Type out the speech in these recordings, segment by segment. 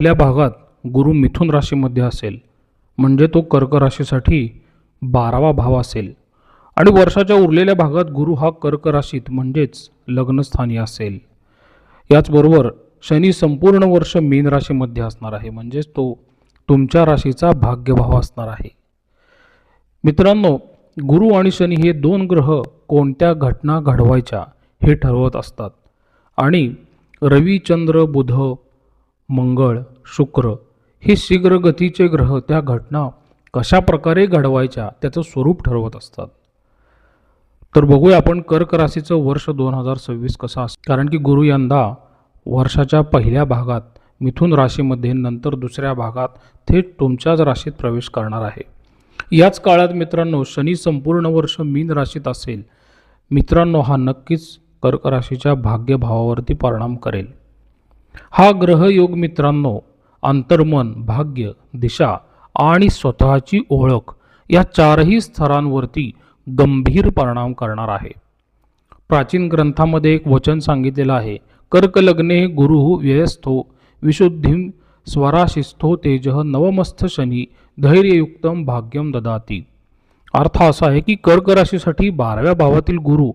आपल्या भागात गुरु मिथुन राशीमध्ये असेल म्हणजे तो कर्क राशीसाठी बारावा भाव असेल. आणि वर्षाच्या उरलेल्या भागात गुरु हा कर्क राशीत म्हणजेच लग्नस्थानी असेल. याचबरोबर शनी संपूर्ण वर्ष मीन राशीमध्ये असणार आहे म्हणजेच तो तुमच्या राशीचा भाग्यभाव असणार आहे. मित्रांनो गुरु आणि शनी हे दोन ग्रह कोणत्या घटना घडवायच्या हे ठरवत असतात. आणि रवी चंद्र बुध मंगळ शुक्र हे शीघ्र गतीचे ग्रह त्या घटना कशा प्रकारे घडवायच्या त्याचं स्वरूप ठरवत असतात. तर बघूया आपण कर्क राशीचं वर्ष दोन हजार सव्वीस कसं असतं कारण की गुरु यंदा वर्षाच्या पहिल्या भागात मिथुन राशीमध्ये नंतर दुसऱ्या भागात थेट तुमच्याच राशीत प्रवेश करणार आहे. याच काळात मित्रांनो शनी संपूर्ण वर्ष मीन राशीत असेल. मित्रांनो हा नक्कीच कर्क राशीच्या भाग्यभावावरती परिणाम करेल. हा ग्रहयोग मित्रांनो अंतर्मन भाग्य दिशा आणि स्वतःची ओळख या चारही स्तरांवरती गंभीर परिणाम करणार आहे. प्राचीन ग्रंथामध्ये एक वचन सांगितलेलं आहे कर्कलग्ने गुरु व्ययस्थो विशुद्धिम स्वराशिस्थो तेज नवमस्थ शनी धैर्ययुक्तम भाग्यम ददाती. अर्थ असा आहे की कर्क राशीसाठी बाराव्या भावातील गुरु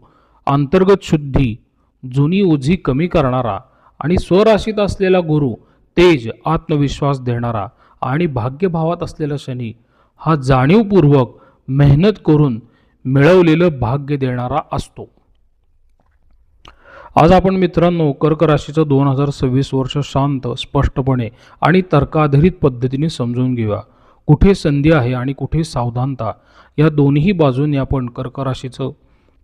अंतर्गत शुद्धी जुनी ओझी कमी करणारा आणि स्वराशीत असलेला गुरु तेज आत्मविश्वास देणारा आणि भाग्यभावात असलेला शनी हा जाणीवपूर्वक मेहनत करून मिळवलेलं भाग्य देणारा असतो. आज आपण मित्रांनो कर्क राशीचं दोन हजार सव्वीस वर्ष शांत स्पष्टपणे आणि तर्काधारित पद्धतीने समजून घेऊया. कुठे संधी आहे आणि कुठे सावधानता? या दोन्ही बाजूंनी आपण कर्क राशीचं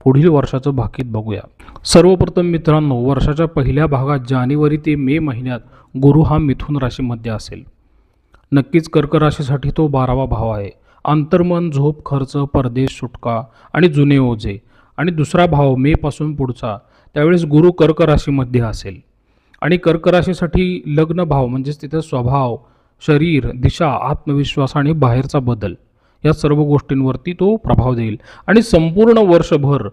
पुढील वर्षाचं भाकीत बघूया. सर्वप्रथम मित्रांनो वर्षाच्या पहिल्या भागात जानेवारी ते मे महिन्यात गुरु हा मिथुन राशीमध्ये असेल. नक्कीच कर्क राशीसाठी तो बारावा भाव आहे. अंतर्मन झोप खर्च परदेश सुटका आणि जुने ओझे आणि दुसरा भाव मेपासून पुढचा. त्यावेळेस गुरु कर्क राशीमध्ये असेल. आणि कर्क राशीसाठी लग्न भाव म्हणजेच तिथं स्वभाव शरीर दिशा आत्मविश्वास आणि बाहेरचा बदल. या सर्व गोष्टींवरती तो प्रभाव देईल. आणि संपूर्ण वर्षभर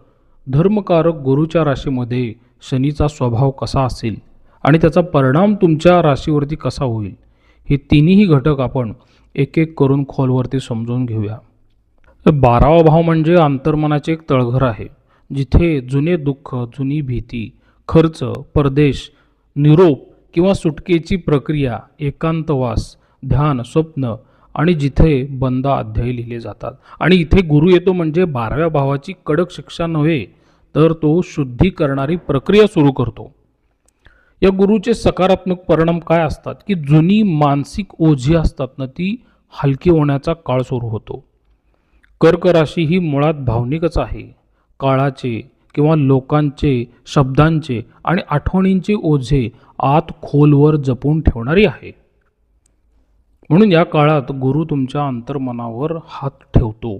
धर्मकारक गुरुच्या राशीमध्ये शनीचा स्वभाव कसा असेल आणि त्याचा परिणाम तुमच्या राशीवरती कसा होईल हे तिन्ही घटक आपण एक एक करून खोलवरती समजून घेऊया. बारावा भाव म्हणजे अंतर्मनाचे एक तळघर आहे जिथे जुने दुःख जुनी भीती खर्च परदेश निरोप किंवा सुटकेची प्रक्रिया एकांतवास ध्यान स्वप्न आणि जिथे बंद अध्याय लिहिले जातात. आणि इथे गुरु येतो म्हणजे बाराव्या भावाची कडक शिक्षा नव्हे तर तो शुद्धी करणारी प्रक्रिया सुरू करतो. या गुरुचे सकारात्मक परिणाम काय असतात? की जुनी मानसिक ओझी असतात ना ती हलकी होण्याचा काळ सुरू होतो. कर्क राशी ही मुळात भावनिकच आहे. काळाचे किंवा लोकांचे शब्दांचे आणि आठवणींचे ओझे आत खोलवर जपून ठेवणारी आहे. म्हणून या काळात गुरु तुमच्या अंतर्मनावर हात ठेवतो.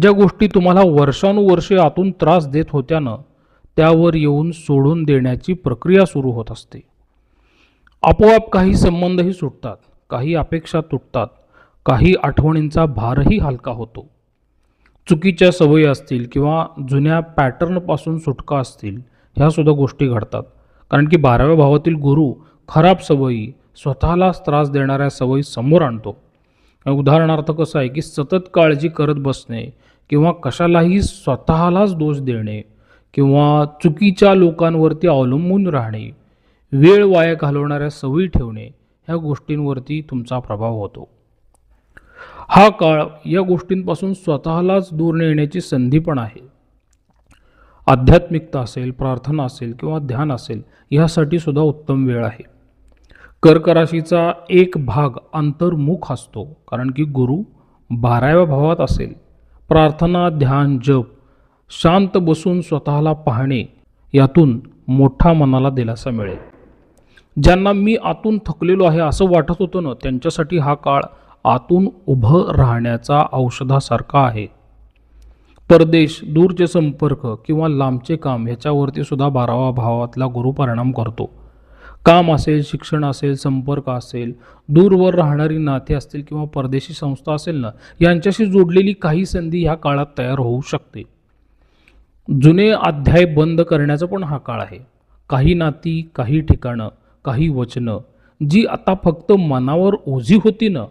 ज्या गोष्टी तुम्हाला वर्षानुवर्षे आतून त्रास देत होत्या ना त्यावर येऊन सोडून देण्याची प्रक्रिया सुरू होत असते. आपोआप काही संबंधही सुटतात काही अपेक्षा तुटतात काही आठवणींचा भारही हलका होतो. चुकीच्या सवयी असतील किंवा जुन्या पॅटर्नपासून सुटका असतील ह्यासुद्धा गोष्टी घडतात. कारण की बाराव्या भावातील गुरु खराब सवयी स्वतःलाच त्रास देणाऱ्या सवयी समोर आणतो. उदाहरणार्थ कसं आहे की सतत काळजी करत बसणे किंवा कशालाही स्वतःलाच दोष देणे किंवा चुकीच्या लोकांवरती अवलंबून राहणे वेळ वाया घालवणाऱ्या सवयी ठेवणे ह्या गोष्टींवरती तुमचा प्रभाव होतो. हा काळ या गोष्टींपासून स्वतःलाच दूर नेण्याची संधी पण आहे. आध्यात्मिकता असेल प्रार्थना असेल किंवा ध्यान असेल ह्यासाठी सुद्धा उत्तम वेळ आहे. कर्क राशीचा एक भाग अंतर्मुख असतो कारण की गुरु बाराव्या भावात असेल. प्रार्थना ध्यान जप शांत बसून स्वतःला पाहणे यातून मोठा मनाला दिलासा मिळेल. ज्यांना मी आतून थकलेलो आहे असं वाटत होतं ना त्यांच्यासाठी हा काळ आतून उभं राहण्याचा औषधासारखा आहे. परदेश दूरचे संपर्क किंवा लांबचे काम ह्याच्यावरती सुद्धा बारावा भावातला गुरु परिणाम करतो. काम असेल शिक्षण असेल संपर्क असेल दूरवर राहणारी नाते असतील किंवा परदेशी संस्था असेल ना यांच्याशी जोडलेली काही संधी ह्या काळात तयार होऊ शकते. जुने अध्याय बंद करण्याचा पण हा काळ आहे. काही नाती काही ठिकाणं काही वचनं जी आता फक्त मनावर ओझी होती ना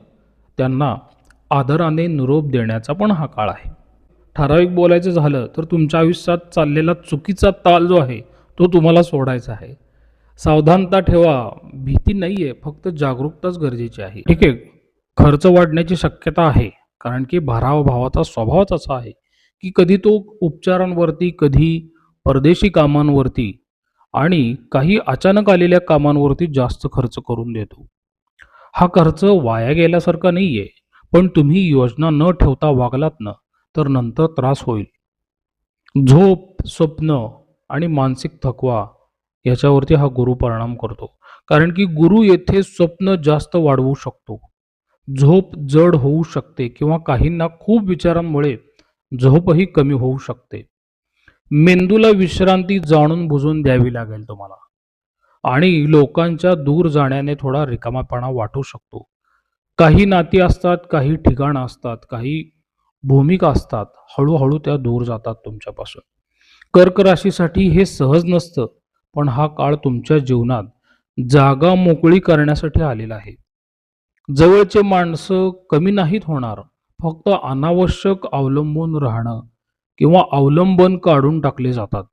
त्यांना आदराने निरोप देण्याचा पण हा काळ आहे. ठराविक बोलायचं झालं तर तुमच्या आयुष्यात चाललेला चुकीचा ताल जो आहे तो तुम्हाला सोडायचा आहे. सावधानता ठेवा. भीती नाही आहे फक्त जागरूकताच गरजेची आहे. ठीक आहे खर्च वाढण्याची शक्यता आहे कारण की भराव भावाचा स्वभावच असा आहे की कधी तो उपचारांवरती कधी परदेशी कामांवरती आणि काही अचानक आलेल्या कामांवरती जास्त खर्च करून देतो. हा खर्च वाया गेल्यासारखा नाही आहे पण तुम्ही योजना न ठेवता वागलात ना तर नंतर त्रास होईल. झोप स्वप्न आणि मानसिक थकवा याच्यावरती हा गुरु परिणाम करतो. कारण की गुरु येथे स्वप्न जास्त वाढवू शकतो. झोप जड होऊ शकते किंवा काहींना खूप विचारांमुळे झोपही कमी होऊ शकते. मेंदूला विश्रांती जाणून बुजून द्यावी लागेल तुम्हाला. आणि लोकांच्या दूर जाण्याने थोडा रिकामापणा वाटू शकतो. काही नाती असतात काही ठिकाणं असतात काही भूमिका असतात. हळूहळू त्या दूर जातात तुमच्यापासून. कर्क राशीसाठी हे सहज नसतं. पण हा काळ तुमच्या जीवनात जागा मोकळी करण्यासाठी आलेला आहे. जवळचे माणसं कमी नाहीत होणार. फक्त अनावश्यक अवलंबून राहणं किंवा अवलंबन काढून टाकले जातात.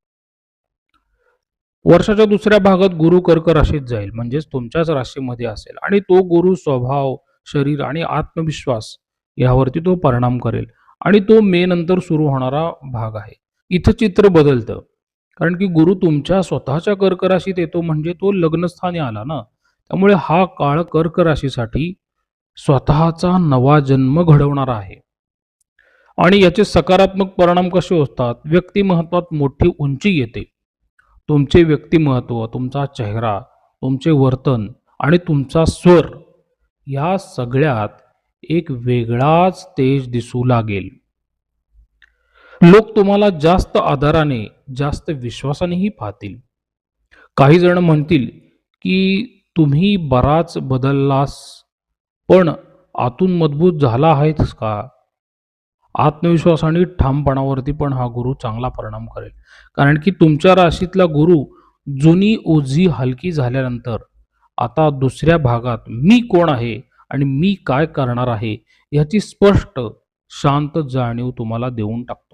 वर्षाच्या दुसऱ्या भागात गुरु कर्क राशीत जाईल. म्हणजेच तुमच्याच राशीमध्ये असेल. आणि तो गुरु स्वभाव शरीर आणि आत्मविश्वास यावरती तो परिणाम करेल. आणि तो मे नंतर सुरू होणारा भाग आहे. इथं चित्र बदलतं. कारण की गुरु तुमच्या स्वतःच्या कर्क राशीत येतो म्हणजे तो लग्नस्थानी आला ना. त्यामुळे हा काळ कर्क राशीसाठी स्वतःचा नवा जन्म घडवणारा आहे. आणि याचे सकारात्मक परिणाम कसे असतात व्यक्तिमत्वात मोठी उंची येते तुमचे व्यक्तिमत्व तुमचा चेहरा तुमचे वर्तन आणि तुमचा स्वर या सगळ्यात एक वेगळाच तेज दिसू लागेल. लोक तुम्हाला जास्त आदराने जास्त विश्वासानेही पाहतील. काही जण म्हणतील की तुम्ही बराच बदललास पण आतून मजबूत झाला आहेस का? आत्मविश्वास आणि ठामपणावरती पण हा गुरु चांगला परिणाम करेल. कारण की तुमच्या राशीतला गुरु जुनी ओझी हलकी झाल्यानंतर आता दुसऱ्या भागात मी कोण आहे आणि मी काय करणार आहे याची स्पष्ट शांत जाणीव तुम्हाला देऊन टाकतो.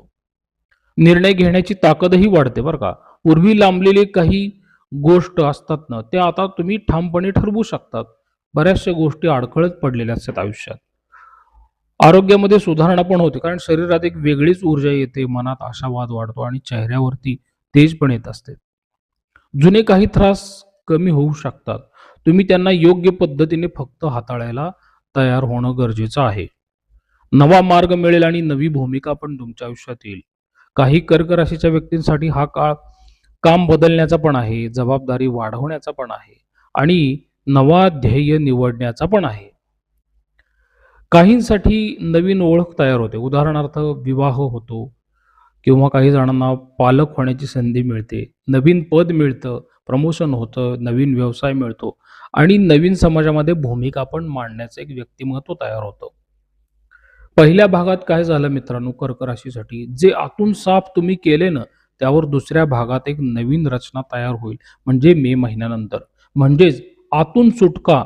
निर्णय घेण्याची ताकदही वाढते बरं का. पूर्वी लांबलेले काही गोष्ट असतात ना ते आता तुम्ही ठामपणे ठरवू शकतात. बऱ्याचशा गोष्टी अडखळत पडलेल्या असतात आयुष्यात. आरोग्यामध्ये सुधारणा पण होते कारण शरीरात एक वेगळीच ऊर्जा येते मनात आशावाद वाढतो आणि चेहऱ्यावरती तेज पण येत असते. जुने काही त्रास कमी होऊ शकतात. तुम्ही त्यांना योग्य पद्धतीने फक्त हाताळायला तयार होणं गरजेचं आहे. नवा मार्ग मिळेल आणि नवी भूमिका पण तुमच्या आयुष्यात येईल. काही कर्क राशीच्या व्यक्तींसाठी हा काळ काम बदलण्याचा पण आहे जबाबदारी वाढवण्याचा पण आहे आणि नवा ध्येय निवडण्याचा पण आहे. काहींसाठी नवीन ओळख तयार होते. उदाहरणार्थ विवाह होतो किंवा काही जणांना पालक होण्याची संधी मिळते नवीन पद मिळतं प्रमोशन होतं नवीन व्यवसाय मिळतो आणि नवीन समाजामध्ये भूमिका पण मांडण्याचं एक व्यक्तिमत्व तयार होतं. पहिल्या भागात काय झालं मित्रांनो कर्क राशीसाठी? जे आतून साफ तुम्ही केले ना त्यावर दुसऱ्या भागात एक नवीन रचना तयार होईल. म्हणजे मे महिन्यानंतर. म्हणजेच आतून सुटका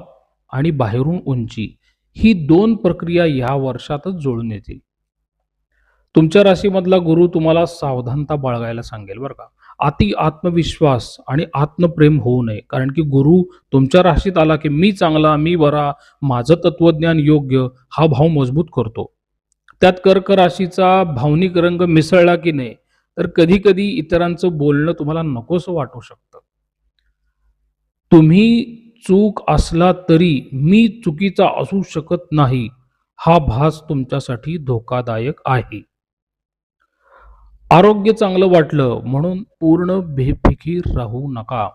आणि बाहेरून उंची ही दोन प्रक्रिया या वर्षातच जुळून येतील. तुमच्या राशीमधला गुरु तुम्हाला सावधानता बाळगायला सांगेल बरं का. अति आत्मविश्वास आणि आत्मप्रेम होऊ नये. कारण की गुरु तुमच्या राशीत आला की मी चांगला मी बरा माझं तत्वज्ञान योग्य हा भाव मजबूत करतो. त्यात कर्क राशीचा भावनिक रंग मिसळला की नाही तर कधी कधी इतरांचं बोलणं तुम्हाला नकोस वाटू शकतं. तुम्ही चूक असला तरी मी चुकीचा असू शकत नाही हा भास तुमच्यासाठी धोकादायक आहे. आरोग्य चांगलं वाटलं म्हणून पूर्ण बेफिकीर राहू नका.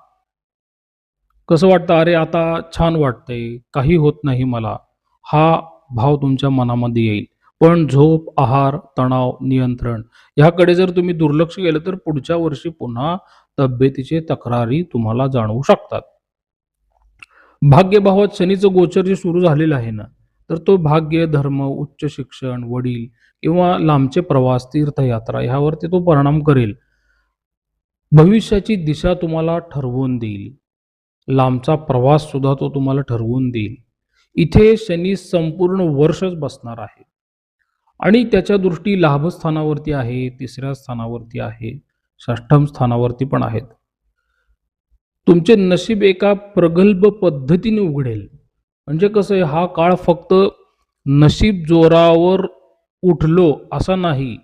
कसं वाटतं? अरे आता छान वाटतंय काही होत नाही मला. हा भाव तुमच्या मनामध्ये येईल. पण झोप आहार तणाव नियंत्रण ह्याकडे जर तुम्ही दुर्लक्ष केलं तर पुढच्या वर्षी पुन्हा तब्येतीचे तक्रारी तुम्हाला जाणवू शकतात. भाग्यभावात शनीचं गोचर जे सुरू झालेलं आहे ना तर तो भाग्य धर्म उच्च शिक्षण वडील किंवा लांबचे प्रवास तीर्थयात्रा ह्यावरती तो परिणाम करेल. भविष्याची दिशा तुम्हाला ठरवून देईल. लांबचा प्रवास सुद्धा तो तुम्हाला ठरवून देईल. इथे शनी संपूर्ण वर्षच बसणार आहे. आणि त्याच्या दृष्टी लाभस्थानावरती आहे तिसऱ्या स्थानावरती आहे षष्ठम स्थानावरती पण आहेत. तुमचे नशीब एका प्रगल्भ पद्धतीने उघडेल. म्हणजे कसं आहे हा काळ फक्त नशीब जोरावर उठलो असा नाही.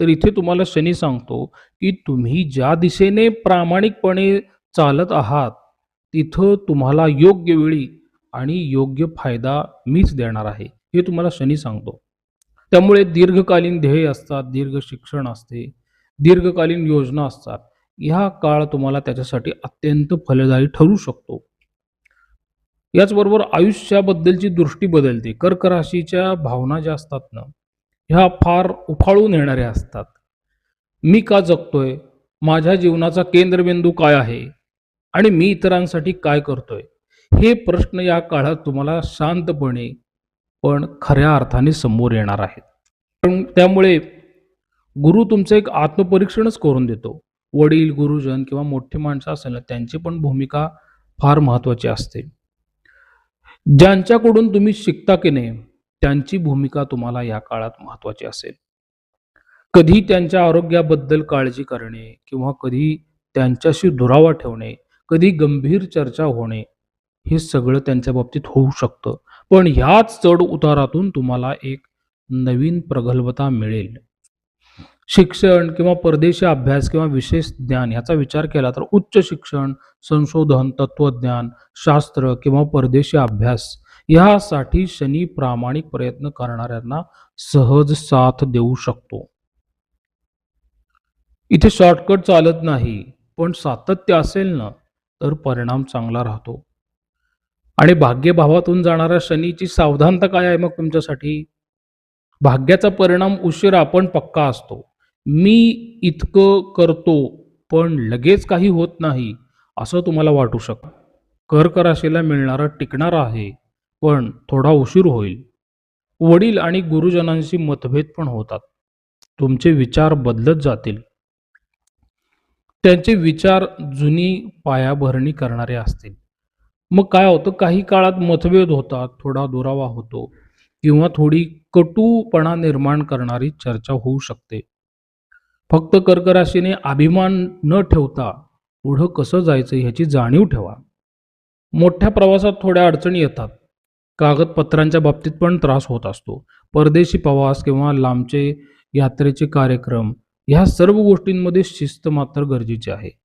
तर इथे तुम्हाला शनी सांगतो की तुम्ही ज्या दिशेने प्रामाणिकपणे चालत आहात तिथं तुम्हाला योग्य वेळी आणि योग्य फायदा मीच देणार आहे. हे तुम्हाला शनी सांगतो. त्यामुळे दीर्घकालीन ध्येय असतात दीर्घ शिक्षण असते दीर्घकालीन योजना असतात. ह्या काळ तुम्हाला त्याच्यासाठी अत्यंत फलदायी ठरू शकतो. याचबरोबर आयुष्याबद्दलची दृष्टी बदलते. कर्क राशीच्या भावना ज्या असतात ना ह्या फार उफाळून येणाऱ्या असतात. मी का जगतोय? माझ्या जीवनाचा केंद्रबिंदू काय आहे? आणि मी इतरांसाठी काय करतोय? हे प्रश्न या काळात तुम्हाला शांतपणे पण खऱ्या अर्थाने समोर येणार आहेत. पण त्यामुळे गुरु तुमचं एक आत्मपरीक्षणच करून देतो. वडील गुरुजन किंवा मोठी माणसं असेल ना त्यांची पण भूमिका फार महत्त्वाची असते. ज्यांच्याकडून तुम्ही शिकता की नाही त्यांची भूमिका तुम्हाला या काळात महत्त्वाची असेल. कधी त्यांच्या आरोग्याबद्दल काळजी करणे किंवा कधी त्यांच्याशी दुरावा ठेवणे कधी गंभीर चर्चा होणे हे सगळं त्यांच्या बाबतीत होऊ शकतं. पण ह्याच चढ उतारातून तुम्हाला एक नवीन प्रगल्भता मिळेल. शिक्षण किंवा परदेशी अभ्यास किंवा विशेष ज्ञान ह्याचा विचार केला तर उच्च शिक्षण संशोधन तत्वज्ञान शास्त्र किंवा परदेशी अभ्यास यासाठी शनी प्रामाणिक प्रयत्न करणाऱ्यांना सहज साथ देऊ शकतो. इथे शॉर्टकट चालत नाही पण सातत्य असेल ना तर परिणाम चांगला राहतो. आणि भाग्यभावातून जाणाऱ्या शनीची सावधानता काय आहे मग तुमच्यासाठी? भाग्याचा परिणाम उशिरा पण पक्का असतो. मी इतकं करतो पण लगेच काही होत नाही असं तुम्हाला वाटू शकतं कर्क राशीला मिळणारा टिकणार आहे पण थोडा उशीर होईल. वडील आणि गुरुजनांशी मतभेद पण होतात. तुमचे विचार बदलत जातील. त्यांचे विचार जुनी पायाभरणी करणारे असतील. मग काय होतं? काही काळात मतभेद होतात थोडा दुरावा होतो किंवा थोडी कटूपणा निर्माण करणारी चर्चा होऊ शकते. फक्त कर्कराशीने अभिमान न ठेवता पुढं कसं जायचं ह्याची जाणीव ठेवा. मोठ्या प्रवासात थोड्या अडचणी येतात. कागदपत्रांच्या बाबतीत पण त्रास होत असतो. परदेशी प्रवास किंवा लांबचे यात्रेचे कार्यक्रम ह्या सर्व गोष्टींमध्ये शिस्त मात्र गरजेची आहे.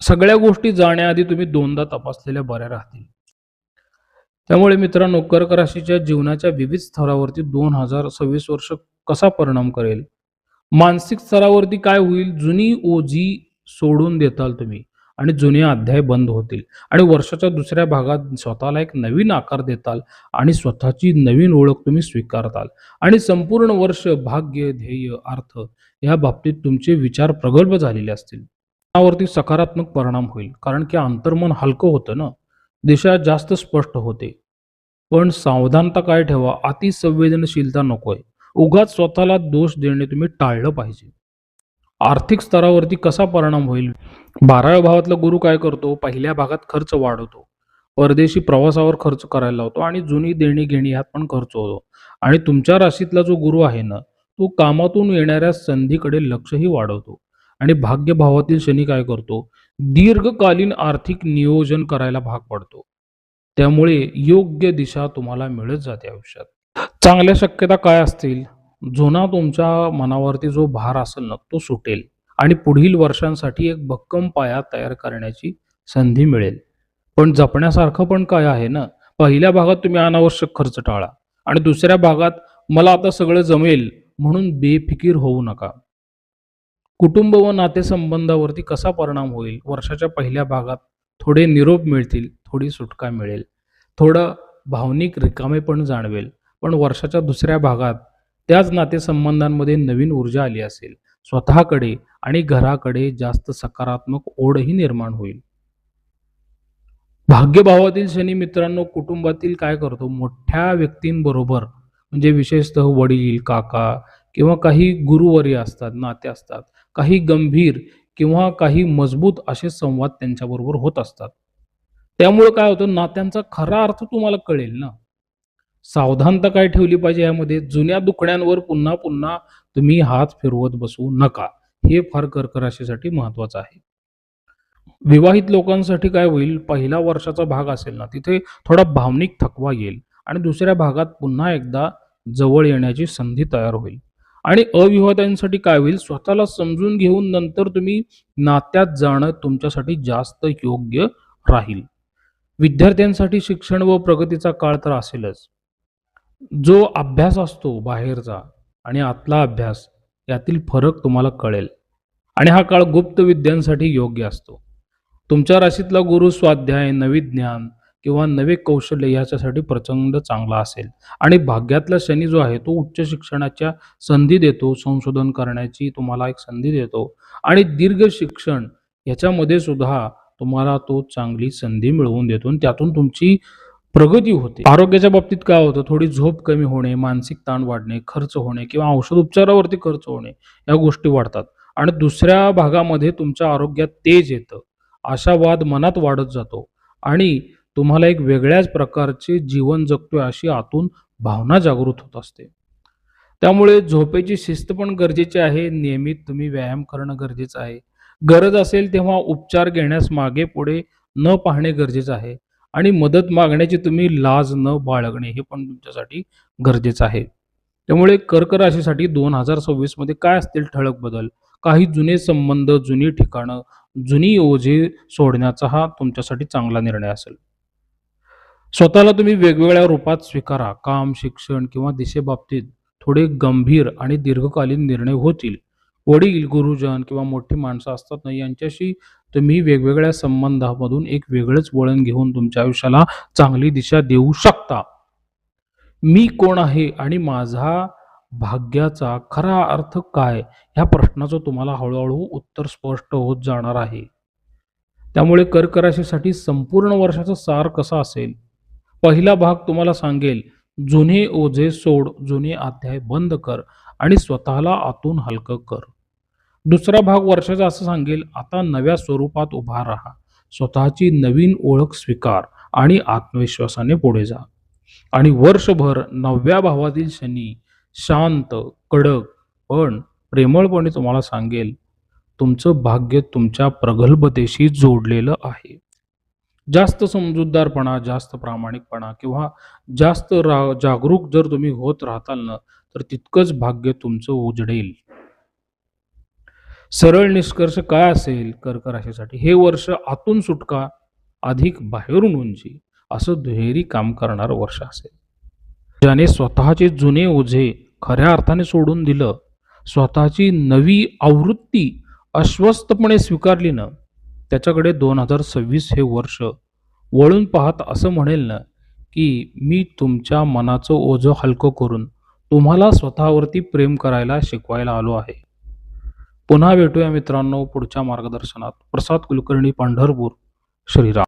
सगळ्या गोष्टी जाण्याआधी तुम्ही दोनदा तपासलेल्या बऱ्या राहतील. त्यामुळे मित्रांनो कर्क राशीच्या जीवनाच्या विविध स्तरावरती दोन हजार सव्वीस वर्ष कसा परिणाम करेल? मानसिक स्तरावरती काय होईल? जुनी ओझी सोडून देताल तुम्ही आणि जुने अध्याय बंद होतील. आणि वर्षाच्या दुसऱ्या भागात स्वतःला एक नवीन आकार देताल आणि स्वतःची नवीन ओळख तुम्ही स्वीकारताल. आणि संपूर्ण वर्ष भाग्य ध्येय अर्थ या बाबतीत तुमचे विचार प्रगल्भ झालेले असतील. मनावरती सकारात्मक परिणाम होईल. कारण की अंतर्मन हलकं होतं ना. दिशा जास्त स्पष्ट होते. पण सावधानता काय ठेवा? अतिसंवेदनशीलता नकोय उगाच स्वतःला दोष देणे तुम्ही टाळलं पाहिजे. आर्थिक स्तरावरती कसा परिणाम होईल? बाराव्या भावातला गुरु काय करतो? पहिल्या भागात खर्च वाढवतो. परदेशी प्रवासावर खर्च करायला लावतो आणि जुनी देणी घेणी ह्यात पण खर्च होतो. आणि तुमच्या राशीतला जो गुरु आहे ना तो कामातून येणाऱ्या संधीकडे लक्षही वाढवतो. आणि भाग्यभावातील शनी काय करतो? दीर्घकालीन आर्थिक नियोजन करायला भाग पडतो. त्यामुळे योग्य दिशा तुम्हाला मिळत जाते आयुष्यात. चांगल्या शक्यता काय असतील? जुना तुमच्या मनावरती जो भार असेल ना तो सुटेल. आणि पुढील वर्षांसाठी एक भक्कम पाया तयार करण्याची संधी मिळेल. पण जपण्यासारखं पण काय आहे ना? पहिल्या भागात तुम्ही अनावश्यक खर्च टाळा. आणि दुसऱ्या भागात मला आता सगळं जमेल म्हणून बेफिकीर होऊ नका. कुटुंब व नातेसंबंधावरती कसा परिणाम होईल? वर्षाच्या पहिल्या भागात थोडे निरोप मिळतील थोडी सुटका मिळेल. थोडं भावनिक रिकामे पण जाणवेल. पण वर्षाच्या दुसऱ्या भागात त्याच नातेसंबंधांमध्ये नवीन ऊर्जा आली असेल. स्वतःकडे आणि घराकडे जास्त सकारात्मक ओढही निर्माण होईल. भाग्यभावातील शनी मित्रांनो कुटुंबातील काय करतो? मोठ्या व्यक्तींबरोबर म्हणजे विशेषतः वडील काका किंवा काही गुरुवर्य असतात नाते असतात काही गंभीर किंवा काही मजबूत असे संवाद त्यांच्याबरोबर होत असतात. त्यामुळे काय होतं नात्यांचा खरा अर्थ तुम्हाला कळेल ना. सावधानता काय ठेवली पाहिजे यामध्ये? जुन्या दुखण्यांवर पुन्हा पुन्हा तुम्ही हात फिरवत बसू नका. हे फार कर्कराशीसाठी महत्वाचं आहे. विवाहित लोकांसाठी काय होईल? पहिला वर्षाचा भाग असेल ना तिथे थोडा भावनिक थकवा येईल आणि दुसऱ्या भागात पुन्हा एकदा जवळ येण्याची संधी तयार होईल. आणि अविवाहितांसाठी काय होईल? स्वतःला समजून घेऊन नंतर तुम्ही नात्यात जाणं तुमच्यासाठी जास्त योग्य राहील. विद्यार्थ्यांसाठी शिक्षण व प्रगतीचा काळ तर असेलच. जो अभ्यास असतो बाहेरचा आणि आतला अभ्यास यातील फरक तुम्हाला कळेल. आणि हा काळ गुप्त विद्यांसाठी योग्य असतो. तुमच्या राशीतला गुरु स्वाध्याय नवी ज्ञान किंवा नवे कौशल्य याच्यासाठी प्रचंड चांगला असेल. आणि भाग्यातला शनी जो आहे तो उच्च शिक्षणाच्या संधी देतो संशोधन करण्याची तुम्हाला एक संधी देतो. आणि दीर्घ शिक्षण याच्यामध्ये सुद्धा तुम्हाला तो चांगली संधी मिळवून देतो आणि त्यातून तुमची प्रगती होते. आरोग्याच्या बाबतीत काय होतं? थोडी झोप कमी होणे मानसिक ताण वाढणे खर्च होणे किंवा औषध उपचारावरती खर्च होणे या गोष्टी वाढतात. आणि दुसऱ्या भागामध्ये तुमच्या आरोग्यात तेज येतं. आशावाद मनात वाढत जातो. आणि तुम्हाला एक वेगळ्याच प्रकारचे जीवन जगतोय अशी आतून भावना जागृत होत असते. त्यामुळे झोपेची शिस्त पण गरजेची आहे. नियमित तुम्ही व्यायाम करणं गरजेचं आहे. गरज असेल तेव्हा उपचार घेण्यास मागे पुढे न पाहणे गरजेचं आहे. आणि मदत मागण्याची तुम्ही लाज न बाळगणे हे पण तुमच्यासाठी गरजेचं आहे. त्यामुळे कर्क राशीसाठी दोन हजार सव्वीसमध्ये काय असतील ठळक बदल? काही जुने संबंध जुनी ठिकाणं जुनी ओझे सोडण्याचा हा तुमच्यासाठी चांगला निर्णय असेल. स्वतःला तुम्ही वेगवेगळ्या रूपात स्वीकारा. काम शिक्षण किंवा दिशेबाबतीत थोडे गंभीर आणि दीर्घकालीन निर्णय होतील. वडील गुरुजन किंवा मोठी माणसं असतात ना यांच्याशी तुम्ही वेगवेगळ्या संबंधामधून एक वेगळंच वळण घेऊन तुमच्या आयुष्याला चांगली दिशा देऊ शकता. मी कोण आहे आणि माझा भाग्याचा खरा अर्थ काय? ह्या प्रश्नाचं तुम्हाला हळूहळू उत्तर स्पष्ट होत जाणार आहे. त्यामुळे कर्कराशीसाठी संपूर्ण वर्षाचा सार कसा असेल? पहिला भाग तुम्हाला सांगेल जुने ओझे सोड जुने अध्याय बंद कर आणि स्वतःला आतून हलकं कर. दुसरा भाग वर्षाचा असं सांगेल आता नव्या स्वरूपात उभा राहा. स्वतःची नवीन ओळख स्वीकार आणि आत्मविश्वासाने पुढे जा. आणि वर्षभर नवव्या भावातील शनी शांत कडक पण प्रेमळपणे तुम्हाला सांगेल तुमचं भाग्य तुमच्या प्रगल्भतेशी जोडलेलं आहे. जास्त समजूतदारपणा जास्त प्रामाणिकपणा किंवा जास्त रा जागरूक जर तुम्ही होत राहताल ना तर तितकंच भाग्य तुमचं उजडेल. सरळ निष्कर्ष काय असेल कर्क राशीसाठी हे वर्ष आतून सुटका अधिक बाहेरून उंची असं दुहेरी काम करणारं वर्ष असेल. ज्याने स्वतःचे जुने ओझे खऱ्या अर्थाने सोडून दिलं स्वतःची नवी आवृत्ती अस्वस्थपणे स्वीकारली ना त्याच्याकडे दोन हजार सव्वीस हे वर्ष. वळून पाहत असं म्हणेल ना की मी तुमच्या मनाचं ओझं हलकं करून तुम्हाला स्वतःवरती प्रेम करायला शिकवायला आलो आहे. पुन्हा भेटूया मित्रांनो पुढच्या मार्गदर्शनात. प्रसाद कुलकर्णी पंढरपूर. श्रीराम.